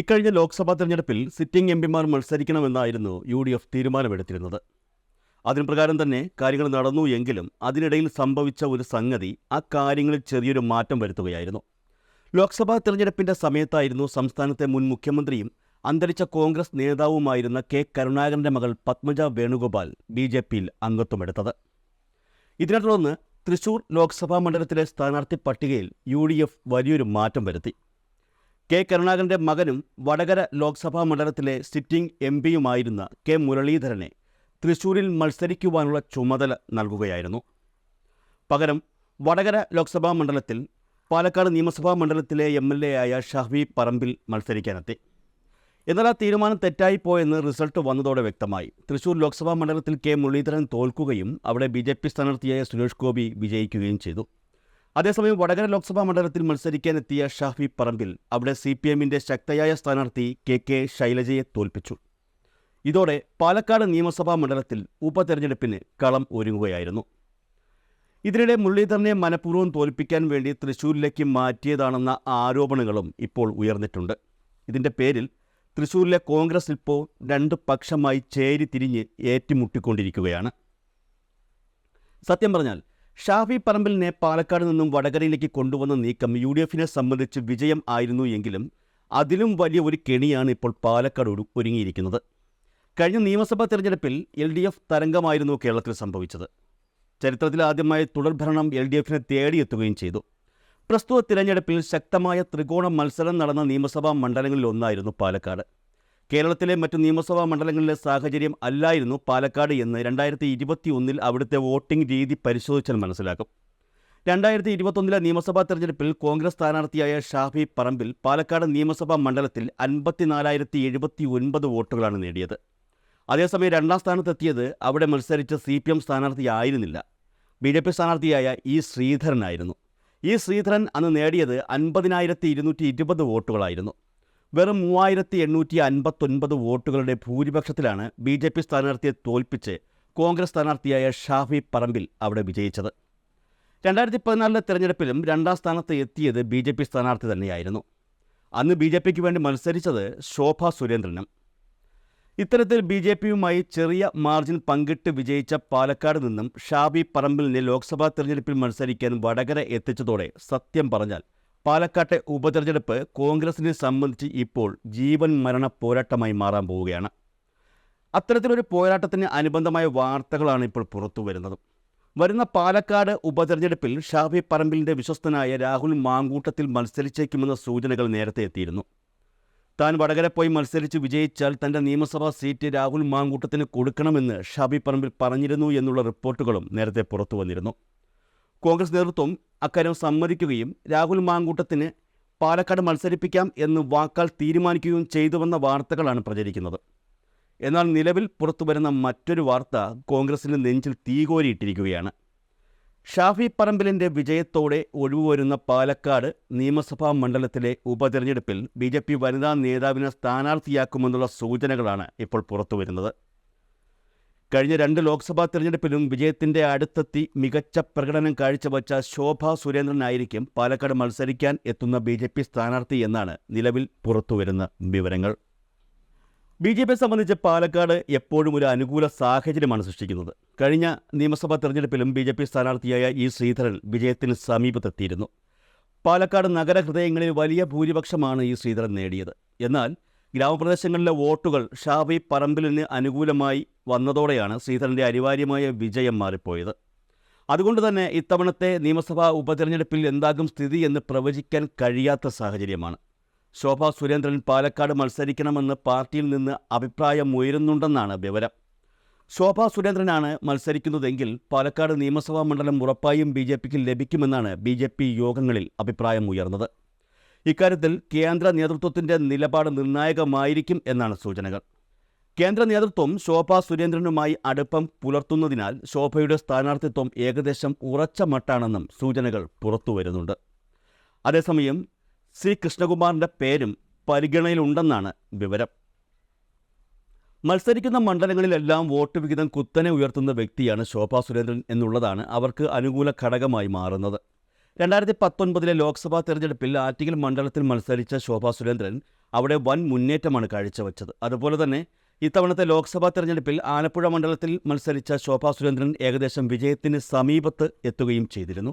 ഇക്കഴിഞ്ഞ ലോക്സഭാ തെരഞ്ഞെടുപ്പിൽ sitting M പിമാർ മത്സരിക്കണമെന്നായിരുന്നു യു ഡി എഫ് തീരുമാനമെടുത്തിരുന്നത്. അതിന് പ്രകാരം തന്നെ കാര്യങ്ങൾ നടന്നു എങ്കിലും അതിനിടയിൽ സംഭവിച്ച ഒരു സംഗതി ആ കാര്യങ്ങളിൽ ചെറിയൊരു മാറ്റം വരുത്തുകയായിരുന്നു. ലോക്സഭാ തെരഞ്ഞെടുപ്പിന്റെ സമയത്തായിരുന്നു സംസ്ഥാനത്തെ മുൻ മുഖ്യമന്ത്രിയും അന്തരിച്ച കോൺഗ്രസ് നേതാവുമായിരുന്ന കെ കരുണാകരന്റെ മകൾ പത്മജ വേണുഗോപാൽ ബി ജെ പിയിൽ അംഗത്വമെടുത്തത്. ഇതിനെ തുടർന്ന് തൃശൂർ ലോക്സഭാ മണ്ഡലത്തിലെ സ്ഥാനാർത്ഥി പട്ടികയിൽ യു വലിയൊരു മാറ്റം വരുത്തി. കെ കരുണാകരന്റെ മകനും വടകര ലോക്സഭാ മണ്ഡലത്തിലെ സിറ്റിംഗ് എം പിയുമായിരുന്ന കെ മുരളീധരനെ തൃശൂരിൽ മത്സരിക്കുവാനുള്ള ചുമതല നൽകുകയായിരുന്നു. പകരം വടകര ലോക്സഭാ മണ്ഡലത്തിൽ പാലക്കാട് നിയമസഭാ മണ്ഡലത്തിലെ എം എൽ എ ആയ ഷഹബി പറമ്പിൽ മത്സരിക്കാനെത്തി. എന്നാൽ ആ തീരുമാനം തെറ്റായിപ്പോയെന്ന് റിസൾട്ട് വന്നതോടെ വ്യക്തമായി. തൃശൂർ ലോക്സഭാ മണ്ഡലത്തിൽ കെ മുരളീധരൻ തോൽക്കുകയും അവിടെ ബി ജെ പി സ്ഥാനാർത്ഥിയായ സുരേഷ് ഗോപി വിജയിക്കുകയും ചെയ്തു. അതേസമയം വടകര ലോക്സഭാ മണ്ഡലത്തിൽ മത്സരിക്കാനെത്തിയ ഷാഫി പറമ്പിൽ അവിടെ സി പി എമ്മിന്റെ ശക്തയായ സ്ഥാനാർത്ഥി കെ കെ ശൈലജയെ തോൽപ്പിച്ചു. ഇതോടെ പാലക്കാട് നിയമസഭാ മണ്ഡലത്തിൽ ഉപതെരഞ്ഞെടുപ്പിന് കളം ഒരുങ്ങുകയായിരുന്നു. ഇതിനിടെ മുരളീധരനെ മനഃപൂർവം തോൽപ്പിക്കാൻ വേണ്ടി തൃശൂരിലേക്ക് മാറ്റിയതാണെന്ന ആരോപണങ്ങളും ഇപ്പോൾ ഉയർന്നിട്ടുണ്ട്. ഇതിന്റെ പേരിൽ തൃശൂരിലെ കോൺഗ്രസ് ഇപ്പോൾ രണ്ട് പക്ഷമായി ചേരി തിരിഞ്ഞ് ഏറ്റുമുട്ടിക്കൊണ്ടിരിക്കുകയാണ്. സത്യം പറഞ്ഞാൽ ഷാഫി പറമ്പിലിനെ പാലക്കാട് നിന്നും വടകരയിലേക്ക് കൊണ്ടുവന്ന നീക്കം യു ഡി എഫിനെ സംബന്ധിച്ച് വിജയം ആയിരുന്നു എങ്കിലും അതിലും വലിയ ഒരു കെണിയാണ് ഇപ്പോൾ പാലക്കാട് ഒരുങ്ങിയിരിക്കുന്നത്. കഴിഞ്ഞ നിയമസഭാ തെരഞ്ഞെടുപ്പിൽ എൽ ഡി എഫ് തരംഗമായിരുന്നു കേരളത്തിൽ സംഭവിച്ചത്. ചരിത്രത്തിൽ ആദ്യമായി തുടർഭരണം എൽ ഡി എഫിനെ തേടിയെത്തുകയും ചെയ്തു. പ്രസ്തുത തിരഞ്ഞെടുപ്പിൽ ശക്തമായ ത്രികോണ മത്സരം നടന്ന നിയമസഭാ മണ്ഡലങ്ങളിൽ ഒന്നായിരുന്നു പാലക്കാട്. കേരളത്തിലെ മറ്റ് നിയമസഭാ മണ്ഡലങ്ങളിലെ സാഹചര്യം അല്ലായിരുന്നു പാലക്കാട് എന്ന് രണ്ടായിരത്തി ഇരുപത്തി ഒന്നിൽ അവിടുത്തെ വോട്ടിംഗ് രീതി പരിശോധിച്ചാൽ മനസ്സിലാക്കും. രണ്ടായിരത്തി ഇരുപത്തൊന്നിലെ നിയമസഭാ തെരഞ്ഞെടുപ്പിൽ കോൺഗ്രസ് സ്ഥാനാർത്ഥിയായ ഷാഫി പറമ്പിൽ പാലക്കാട് നിയമസഭാ മണ്ഡലത്തിൽ അൻപത്തിനാലായിരത്തി എഴുപത്തി ഒൻപത് വോട്ടുകളാണ് നേടിയത്. അതേസമയം രണ്ടാം സ്ഥാനത്തെത്തിയത് അവിടെ മത്സരിച്ച സി പി എം സ്ഥാനാർത്ഥിയായിരുന്നില്ല ബി ജെ പി സ്ഥാനാർത്ഥിയായ ഇ ശ്രീധരനായിരുന്നു. ഈ ശ്രീധരൻ അന്ന് നേടിയത് അൻപതിനായിരത്തി ഇരുന്നൂറ്റി ഇരുപത് വോട്ടുകളായിരുന്നു. വെറും മൂവായിരത്തി എണ്ണൂറ്റി അൻപത്തൊൻപത് വോട്ടുകളുടെ ഭൂരിപക്ഷത്തിലാണ് ബി ജെ പി സ്ഥാനാർത്ഥിയെ തോൽപ്പിച്ച് കോൺഗ്രസ് സ്ഥാനാർത്ഥിയായ ഷാഫി പറമ്പിൽ അവിടെ വിജയിച്ചത്. രണ്ടായിരത്തി പതിനാലിലെ തെരഞ്ഞെടുപ്പിലും രണ്ടാം സ്ഥാനത്ത് എത്തിയത് ബി ജെ പി സ്ഥാനാർത്ഥി തന്നെയായിരുന്നു. അന്ന് ബി ജെ പിക്ക് വേണ്ടി മത്സരിച്ചത് ശോഭ സുരേന്ദ്രനും. ഇത്തരത്തിൽ ബി ജെ പിയുമായി ചെറിയ മാർജിൻ പങ്കിട്ട് വിജയിച്ച പാലക്കാട് നിന്നും ഷാബി പറമ്പിലിനെ ലോക്സഭാ തെരഞ്ഞെടുപ്പിൽ മത്സരിക്കാൻ വടകര എത്തിച്ചതോടെ സത്യം പറഞ്ഞാൽ പാലക്കാട്ടെ ഉപതെരഞ്ഞെടുപ്പ് കോൺഗ്രസിനെ സംബന്ധിച്ച് ഇപ്പോൾ ജീവൻ മരണ പോരാട്ടമായി മാറാൻ പോവുകയാണ്. അത്തരത്തിലൊരു പോരാട്ടത്തിന് അനുബന്ധമായ വാർത്തകളാണ് ഇപ്പോൾ പുറത്തു വരുന്നത്. വരുന്ന പാലക്കാട് ഉപതെരഞ്ഞെടുപ്പിൽ ഷാഫി പറമ്പിലിന്റെ വിശ്വസ്തനായ രാഹുൽ മാങ്കൂട്ടത്തിൽ മത്സരിച്ചേക്കുമെന്ന സൂചനകൾ നേരത്തെ എത്തിയിരുന്നു. താൻ വടകര പോയി മത്സരിച്ച് വിജയിച്ചാൽ തന്റെ നിയമസഭാ സീറ്റ് രാഹുൽ മാങ്കൂട്ടത്തിന് കൊടുക്കണമെന്ന് ഷാബി പറമ്പിൽ പറഞ്ഞിരുന്നു എന്നുള്ള റിപ്പോർട്ടുകളും നേരത്തെ പുറത്തു വന്നിരുന്നു. കോൺഗ്രസ് നേതൃത്വം അക്കാര്യം സമ്മതിക്കുകയും രാഹുൽ മാങ്കൂട്ടത്തിന് പാലക്കാട് മത്സരിപ്പിക്കാം എന്ന് വാക്കാൽ തീരുമാനിക്കുകയും ചെയ്തുവെന്ന വാർത്തകളാണ് പ്രചരിക്കുന്നത്. എന്നാൽ നിലവിൽ പുറത്തുവരുന്ന മറ്റൊരു വാർത്ത കോൺഗ്രസിന്റെ നെഞ്ചിൽ തീകോരിയിട്ടിരിക്കുകയാണ് ഷാഫി പറമ്പിലിന്റെ വിജയത്തോടെ ഒഴിവുവരുന്ന പാലക്കാട് നിയമസഭാ മണ്ഡലത്തിലെ ഉപതെരഞ്ഞെടുപ്പിൽ ബി ജെ പി വനിതാ നേതാവിനെ സ്ഥാനാർത്ഥിയാക്കുമെന്നുള്ള സൂചനകളാണ് ഇപ്പോൾ പുറത്തുവരുന്നത്. കഴിഞ്ഞ രണ്ട് ലോക്സഭാ തെരഞ്ഞെടുപ്പിലും വിജയത്തിന്റെ അടുത്തെത്തി മികച്ച പ്രകടനം കാഴ്ചവച്ച ശോഭ സുരേന്ദ്രനായിരിക്കും പാലക്കാട് മത്സരിക്കാൻ എത്തുന്ന ബി ജെ പി സ്ഥാനാർത്ഥി എന്നാണ് നിലവിൽ പുറത്തുവരുന്ന വിവരങ്ങൾ. ബി ജെ പിയെ സംബന്ധിച്ച് പാലക്കാട് എപ്പോഴും ഒരു അനുകൂല സാഹചര്യമാണ് സൃഷ്ടിക്കുന്നത്. കഴിഞ്ഞ നിയമസഭാ തെരഞ്ഞെടുപ്പിലും ബി ജെ പി സ്ഥാനാർത്ഥിയായ ഇ ശ്രീധരൻ വിജയത്തിന് സമീപത്തെത്തിയിരുന്നു. പാലക്കാട് നഗരഹൃദയങ്ങളിൽ വലിയ ഭൂരിപക്ഷമാണ് ഈ ശ്രീധരൻ നേടിയത്. എന്നാൽ ഗ്രാമപ്രദേശങ്ങളിലെ വോട്ടുകൾ ഷാഫി പറമ്പിലിന് അനുകൂലമായി വന്നതോടെയാണ് ശ്രീധരന്റെ അനിവാര്യമായ വിജയം മാറിപ്പോയത്. അതുകൊണ്ട് തന്നെ ഇത്തവണത്തെ നിയമസഭാ ഉപതെരഞ്ഞെടുപ്പിൽ എന്താകും സ്ഥിതി എന്ന് പ്രവചിക്കാൻ കഴിയാത്ത സാഹചര്യമാണ്. ശോഭ സുരേന്ദ്രൻ പാലക്കാട് മത്സരിക്കണമെന്ന് പാർട്ടിയിൽ നിന്ന് അഭിപ്രായം ഉയരുന്നുണ്ടെന്നാണ് വിവരം. ശോഭ സുരേന്ദ്രനാണ് മത്സരിക്കുന്നതെങ്കിൽ പാലക്കാട് നിയമസഭാ മണ്ഡലം ഉറപ്പായും ബി ജെ പിക്ക് ലഭിക്കുമെന്നാണ് ബി ജെ പി യോഗങ്ങളിൽ അഭിപ്രായം ഉയർന്നത്. ഇക്കാര്യത്തിൽ കേന്ദ്ര നേതൃത്വത്തിന്റെ നിലപാട് നിർണായകമായിരിക്കും എന്നാണ് സൂചനകൾ. കേന്ദ്ര നേതൃത്വം ശോഭ സുരേന്ദ്രനുമായി അടുപ്പം പുലർത്തുന്നതിനാൽ ശോഭയുടെ സ്ഥാനാർത്ഥിത്വം ഏകദേശം ഉറച്ച മട്ടാണെന്നും സൂചനകൾ പുറത്തുവരുന്നുണ്ട്. അതേസമയം സി കൃഷ്ണകുമാറിന്റെ പേരും പരിഗണനയിലുണ്ടെന്നാണ് വിവരം. മത്സരിക്കുന്ന മണ്ഡലങ്ങളിലെല്ലാം വോട്ട് വിഹിതം കുത്തനെ ഉയർത്തുന്ന വ്യക്തിയാണ് ശോഭാ സുരേന്ദ്രൻ എന്നുള്ളതാണ് അവർക്ക് അനുകൂല ഘടകമായി മാറുന്നത്. രണ്ടായിരത്തി പത്തൊൻപതിലെ ലോക്സഭാ തെരഞ്ഞെടുപ്പിൽ ആറ്റിങ്ങൽ മണ്ഡലത്തിൽ മത്സരിച്ച ശോഭാ സുരേന്ദ്രൻ അവിടെ വൻ മുന്നേറ്റമാണ് കാഴ്ചവെച്ചത്. അതുപോലെ തന്നെ ഇത്തവണത്തെ ലോക്സഭാ തെരഞ്ഞെടുപ്പിൽ ആലപ്പുഴ മണ്ഡലത്തിൽ മത്സരിച്ച ശോഭാ സുരേന്ദ്രൻ ഏകദേശം വിജയത്തിന് സമീപത്ത് എത്തുകയും ചെയ്തിരുന്നു.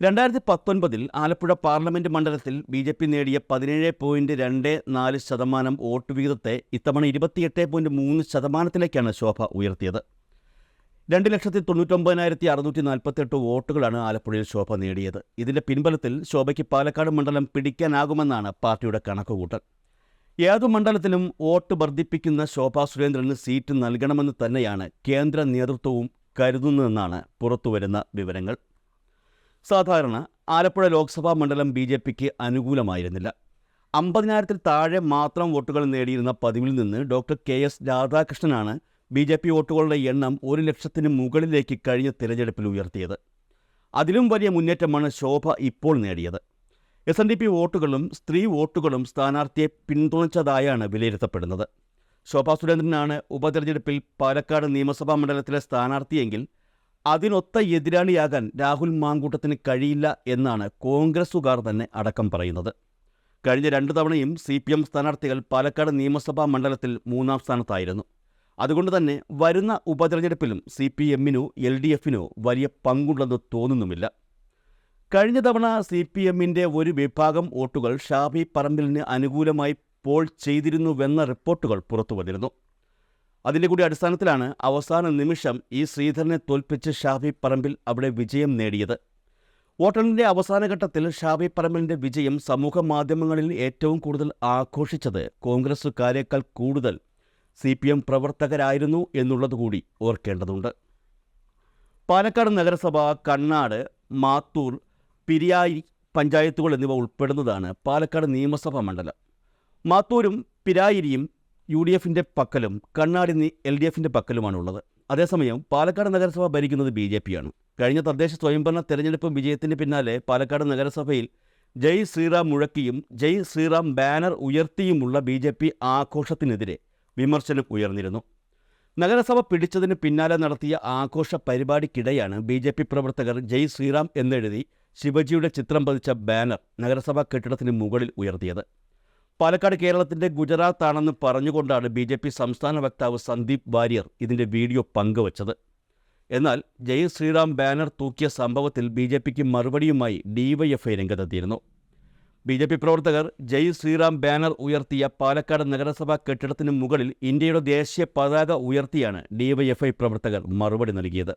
രണ്ടായിരത്തി പത്തൊൻപതിൽ ആലപ്പുഴ പാർലമെന്റ് മണ്ഡലത്തിൽ ബി ജെ പി നേടിയ പതിനേഴ് പോയിന്റ് രണ്ട് നാല് ശതമാനം വോട്ട് വിഹിതത്തെ ഇത്തവണ ഇരുപത്തിയെട്ട് പോയിന്റ് മൂന്ന് ശതമാനത്തിലേക്കാണ് ശോഭ ഉയർത്തിയത്. രണ്ട് ലക്ഷത്തി തൊണ്ണൂറ്റൊമ്പതിനായിരത്തി അറുന്നൂറ്റി നാൽപ്പത്തെട്ട് വോട്ടുകളാണ് ആലപ്പുഴയിൽ ശോഭ നേടിയത്. ഇതിന്റെ പിൻബലത്തിൽ ശോഭയ്ക്ക് പാലക്കാട് മണ്ഡലം പിടിക്കാനാകുമെന്നാണ് പാർട്ടിയുടെ കണക്കുകൂട്ടൽ. ഏതു മണ്ഡലത്തിലും വോട്ട് വർദ്ധിപ്പിക്കുന്ന ശോഭാ സുരേന്ദ്രന് സീറ്റ് നൽകണമെന്ന് തന്നെയാണ് കേന്ദ്ര നേതൃത്വവും കരുതുന്നതെന്നാണ് പുറത്തുവരുന്ന വിവരങ്ങൾ. സാധാരണ ആലപ്പുഴ ലോക്സഭാ മണ്ഡലം ബി ജെ പിക്ക് അനുകൂലമായിരുന്നില്ല. അമ്പതിനായിരത്തിൽ താഴെ മാത്രം വോട്ടുകൾ നേടിയിരുന്ന പതിവിൽ നിന്ന് ഡോക്ടർ കെ എസ് രാധാകൃഷ്ണനാണ് ബി ജെ പി വോട്ടുകളുടെ എണ്ണം ഒരു ലക്ഷത്തിന് മുകളിലേക്ക് കഴിഞ്ഞ തിരഞ്ഞെടുപ്പിൽ ഉയർത്തിയത്. അതിലും വലിയ മുന്നേറ്റമാണ് ശോഭ ഇപ്പോൾ നേടിയത്. എസ് എൻ ഡി പി വോട്ടുകളും സ്ത്രീ വോട്ടുകളും സ്ഥാനാർത്ഥിയെ പിന്തുണച്ചതായാണ് വിലയിരുത്തപ്പെടുന്നത്. ശോഭ സുരേന്ദ്രനാണ് ഉപതെരഞ്ഞെടുപ്പിൽ പാലക്കാട് നിയമസഭാ മണ്ഡലത്തിലെ സ്ഥാനാർത്ഥിയെങ്കിൽ അതിനൊത്ത എതിരാളിയാകാൻ രാഹുൽ മാങ്കൂട്ടത്തിന് കഴിയില്ല എന്നാണ് കോൺഗ്രസുകാർ തന്നെ അടക്കം പറയുന്നത്. കഴിഞ്ഞ രണ്ടു തവണയും സി പി എം സ്ഥാനാർത്ഥികൾ പാലക്കാട് നിയമസഭാ മണ്ഡലത്തിൽ മൂന്നാം സ്ഥാനത്തായിരുന്നു. അതുകൊണ്ട് തന്നെ വരുന്ന ഉപതെരഞ്ഞെടുപ്പിലും സി പി എമ്മിനോ എൽ ഡി എഫിനോ വലിയ പങ്കുണ്ടെന്ന് തോന്നുന്നുമില്ല. കഴിഞ്ഞ തവണ സി പി എമ്മിന്റെ ഒരു വിഭാഗം വോട്ടുകൾ ഷാഫി പറമ്പിലിന് അനുകൂലമായി പോൾ ചെയ്തിരുന്നുവെന്ന റിപ്പോർട്ടുകൾ പുറത്തു വന്നിരുന്നു. അതിന്റെ കൂടി അടിസ്ഥാനത്തിലാണ് അവസാന നിമിഷം ഈ ശ്രീധരനെ തോൽപ്പിച്ച് ഷാഫി പറമ്പിൽ അവിടെ വിജയം നേടിയത്. വോട്ടെണ്ണിന്റെ അവസാന ഘട്ടത്തിൽ ഷാഫി പറമ്പിലിന്റെ വിജയം സമൂഹ മാധ്യമങ്ങളിൽ ഏറ്റവും കൂടുതൽ ആഘോഷിച്ചത് കോൺഗ്രസുകാരേക്കാൾ കൂടുതൽ സി പി എം പ്രവർത്തകരായിരുന്നു എന്നുള്ളതുകൂടി ഓർക്കേണ്ടതുണ്ട്. പാലക്കാട് നഗരസഭ കണ്ണാട് മാത്തൂർ പിരിയായി പഞ്ചായത്തുകൾ എന്നിവ ഉൾപ്പെടുന്നതാണ് പാലക്കാട് നിയമസഭാ മണ്ഡലം. മാത്തൂരും പിരായിരിയും യു ഡി എഫിന്റെ പക്കലും കണ്ണാടി എൽ ഡി എഫിന്റെ പക്കലുമാണുള്ളത്. അതേസമയം പാലക്കാട് നഗരസഭ ഭരിക്കുന്നത് ബി ജെ പിയാണ്. കഴിഞ്ഞ തദ്ദേശ സ്വയംഭരണ തെരഞ്ഞെടുപ്പ് വിജയത്തിന് പിന്നാലെ പാലക്കാട് നഗരസഭയിൽ ജയ് ശ്രീറാം മുഴക്കിയും ജയ് ശ്രീറാം ബാനർ ഉയർത്തിയുമുള്ള ബി ജെ പി ആഘോഷത്തിനെതിരെ വിമർശനം ഉയർന്നിരുന്നു. നഗരസഭ പിടിച്ചതിന് പിന്നാലെ നടത്തിയ ആഘോഷ പരിപാടിക്കിടെയാണ് ബി ജെ പി പ്രവർത്തകർ ജയ് ശ്രീറാം എന്നെഴുതി ശിവജിയുടെ ചിത്രം പതിച്ച ബാനർ നഗരസഭാ കെട്ടിടത്തിന് മുകളിൽ ഉയർത്തിയത്. പാലക്കാട് കേരളത്തിന്റെ ഗുജറാത്ത് ആണെന്ന് പറഞ്ഞുകൊണ്ടാണ് ബി ജെ പി സംസ്ഥാന വക്താവ് സന്ദീപ് വാര്യർ ഇതിന്റെ വീഡിയോ പങ്കുവച്ചത്. എന്നാൽ ജയ് ശ്രീറാം ബാനർ തൂക്കിയ സംഭവത്തിൽ ബി ജെ പിക്ക് മറുപടിയുമായി ഡിവൈഎഫ്ഐ രംഗത്തെത്തിയിരുന്നു. ബി ജെ പി പ്രവർത്തകർ ജയ് ശ്രീറാം ബാനർ ഉയർത്തിയ പാലക്കാട് നഗരസഭാ കെട്ടിടത്തിന് മുകളിൽ ഇന്ത്യയുടെ ദേശീയ പതാക ഉയർത്തിയാണ് ഡിവൈഎഫ്ഐ പ്രവർത്തകർ മറുപടി നൽകിയത്.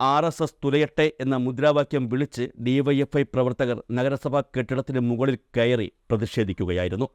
ആർ എസ് എസ് തുലയട്ടെ എന്ന മുദ്രാവാക്യം വിളിച്ച് ഡിവൈഎഫ്ഐ പ്രവർത്തകർ നഗരസഭാ കെട്ടിടത്തിന് മുകളിൽ കയറി പ്രതിഷേധിക്കുകയായിരുന്നു.